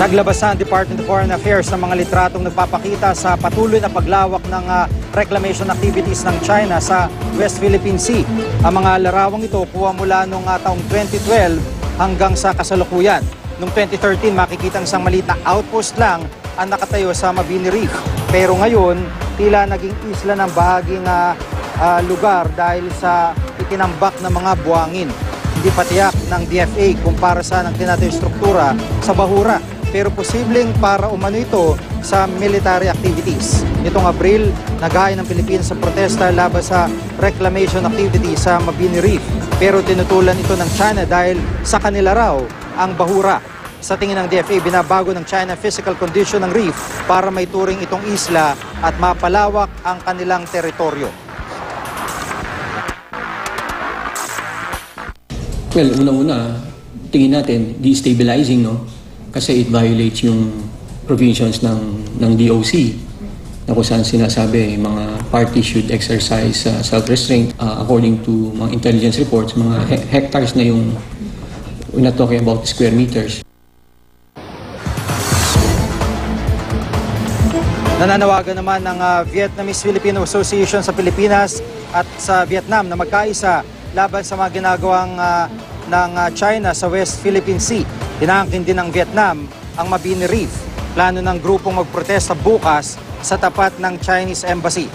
Naglabas na ang Department of Foreign Affairs ng mga litratong nagpapakita sa patuloy na paglawak ng ah, reclamation activities ng China sa West Philippine Sea. Ang mga larawang ito kuha mula noong ah, taong 2012 hanggang sa kasalukuyan. Noong 2013, makikita ang isang maliit na outpost lang ang nakatayo sa Mabini Reef. Pero ngayon, tila naging isla ng bahaging ah, ah, lugar dahil sa itinambak ng mga buwangin hindi pa tiyak ng DFA kumpara sa ng tinatayong struktura sa Bahura. Pero posibleng para umano ito sa military activities. Nitong Abril, nagaya ng Pilipinas sa protesta laban sa reclamation activity sa Mabini Reef. Pero tinutulan ito ng China dahil sa kanila raw ang Bahura. Sa tingin ng DFA, binabago ng China physical condition ng reef para may turing itong isla at mapalawak ang kanilang teritoryo. Well, unang-una, tingin natin, destabilizing, no? Kasi it violates yung provisions ng, ng DOC na kung saan sinasabi mga parties should exercise uh, self-restraint uh, according to mga intelligence reports, mga he- hectares na yung we're not talking about square meters. Nananawagan naman ng ah, Vietnamese Filipino Association sa Pilipinas at sa Vietnam na magkaisa laban sa mga ginagawang ah, ng ah, China sa West Philippine Sea. Inaangkin din ng Vietnam ang Mabini Reef. Plano ng grupong magprotesta bukas sa tapat ng Chinese Embassy.